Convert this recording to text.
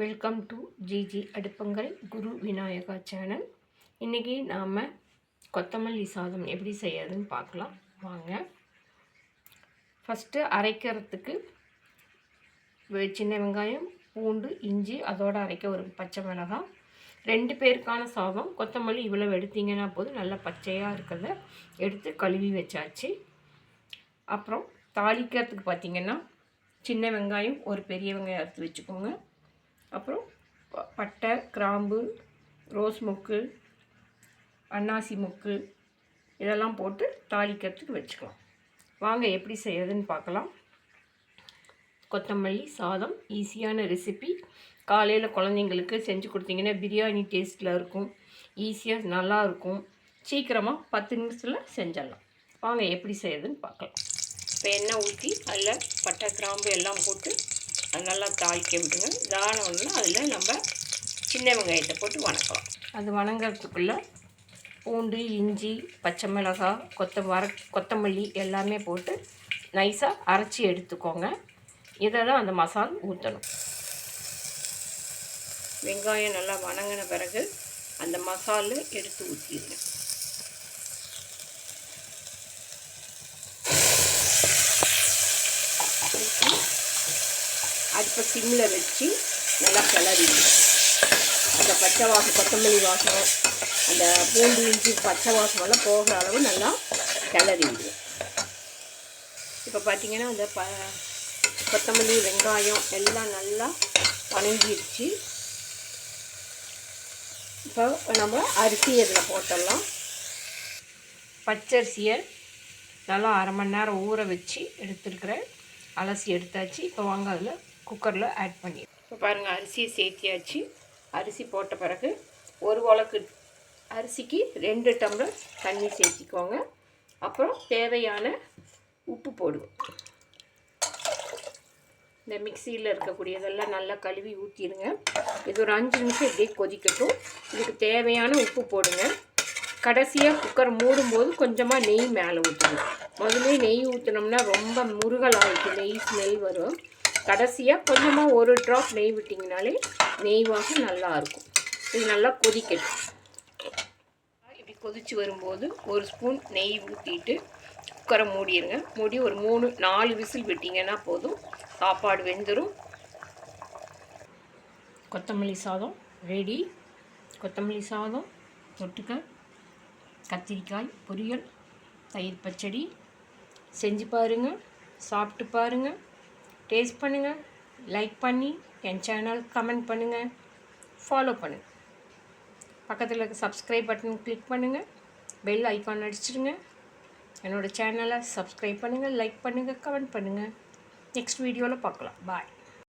Welcome to GG அடுப்பங்கள் Guru Vinayaka channel இன்றைக்கி நாம் கொத்தமல்லி சாதம் எப்படி செய்யறதுன்னு பார்க்கலாம். வாங்க. ஃபஸ்ட்டு அரைக்கிறதுக்கு சின்ன வெங்காயம் பூண்டு இஞ்சி அதோடு அரைக்க ஒரு பச்சை மிளகாய். ரெண்டு பேருக்கான சாதம். கொத்தமல்லி இவ்வளோ எடுத்தீங்கன்னா போதும். நல்லா பச்சையாக இருக்கிறத எடுத்து கழுவி வச்சாச்சு. அப்புறம் தாளிக்கிறதுக்கு பார்த்தீங்கன்னா சின்ன வெங்காயம் ஒரு பெரிய வெங்காயம் எடுத்து வச்சுக்கோங்க. அப்புறம் ப- பட்டை கிராம்பு ரோஸ் மொக்கு அன்னாசி மொக்கு இதெல்லாம் போட்டு தாளிக்கிறதுக்கு வச்சுக்கலாம். வாங்க எப்படி செய்யறதுன்னு பார்க்கலாம். கொத்தமல்லி சாதம் ஈஸியான ரெசிபி காலையில் குழந்தைங்களுக்கு செஞ்சு கொடுத்தீங்கன்னா பிரியாணி டேஸ்ட்டில் இருக்கும். ஈஸியாக நல்லா இருக்கும். சீக்கிரமாக பத்து நிமிஷத்தில் செஞ்சிடலாம். வாங்க எப்படி செய்யறதுன்னு பார்க்கலாம். இப்போ எண்ணெய் ஊற்றி அதில் பட்டை கிராம்பு எல்லாம் போட்டு அது நல்லா தாளிக்க விடுங்க தானம்னா அதில் நம்ம சின்ன வெங்காயத்தை போட்டு வணக்கலாம் அது வணங்குறதுக்குள்ளே பூண்டு இஞ்சி பச்சை மிளகாய் கொத்த வர கொத்தமல்லி எல்லாமே போட்டு நைஸாக அரைச்சி எடுத்துக்கோங்க. இதை தான் அந்த மசால் ஊற்றணும் வெங்காயம் நல்லா வணங்கின பிறகு அந்த மசாலு எடுத்து ஊற்றிடுங்க அடுப்பை சிம்மில் வச்சு நல்லா கிளறிடுங்க அந்த பச்சை வாசம் கொத்தமல்லி வாசம் அந்த பூண்டு இஞ்சி பச்சை வாசமெல்லாம் போகிற அளவு நல்லா கிளறிடுங்க இப்போ பார்த்தீங்கன்னா அந்த ப கொத்தமல்லி வெங்காயம் எல்லாம் நல்லா வணங்கிடுச்சு. இப்போ நம்ம அரிசி இதில் போட்டுடலாம். பச்சரிசியை நல்லா அரை மணி நேரம் ஊற வச்சு எடுத்துருக்குறேன் அலசி எடுத்தாச்சு. இப்போ வாங்க அதில் குக்கரில் ஆட் பண்ணி இப்போ பாருங்கள் அரிசியை சேர்த்தியாச்சு. அரிசி போட்ட பிறகு ஒரு உலக்கு அரிசிக்கு ரெண்டு டம்ளர் தண்ணி சேர்த்திக்கோங்க. அப்புறம் தேவையான உப்பு போடுவோம். இந்த மிக்சியில் இருக்கக்கூடியதெல்லாம் நல்லா கழுவி ஊற்றிடுங்க இது ஒரு அஞ்சு நிமிஷம் இப்படியே கொதிக்கட்டும். இதுக்கு தேவையான உப்பு போடுங்க. கடைசியாக குக்கர் மூடும்போது கொஞ்சமாக நெய் மேலே ஊற்றுங்க முதல்ல நெய் ஊற்றினோம்னா ரொம்ப முருகல் ஆகிட்டு நெய் ஸ்மெல் வரும். கடைசியாக கொஞ்சமாக ஒரு ட்ராப் நெய் விட்டிங்கனாலே நெய் வாசம் நல்லா இருக்கும். இது நல்லா கொதிக்கட்டும். இப்படி கொதித்து வரும்போது ஒரு ஸ்பூன் நெய் ஊற்றிட்டு குக்கரை மூடிடுங்க மூடி ஒரு மூணு நாலு விசில் விட்டிங்கன்னா போதும். சாப்பாடு வெந்துடும் கொத்தமல்லி சாதம் ரெடி கொத்தமல்லி சாதம் தொட்டுக்க கத்திரிக்காய் பொரியல் தயிர் பச்சடி. செஞ்சு பாருங்கள் சாப்பிட்டு பாருங்கள் டேஸ்ட் பண்ணுங்கள் லைக் பண்ணி என் சேனல் கமெண்ட் பண்ணுங்கள் ஃபாலோ பண்ணுங்கள் பக்கத்தில் இருக்க சப்ஸ்கிரைப் பட்டன் கிளிக் பண்ணுங்கள் பெல் ஐக்கான் அடிச்சிடுங்க. என்னோடய சேனலை சப்ஸ்கிரைப் பண்ணுங்கள் லைக் பண்ணுங்கள் கமெண்ட் பண்ணுங்கள் நெக்ஸ்ட் வீடியோவில் பார்க்கலாம். பாய்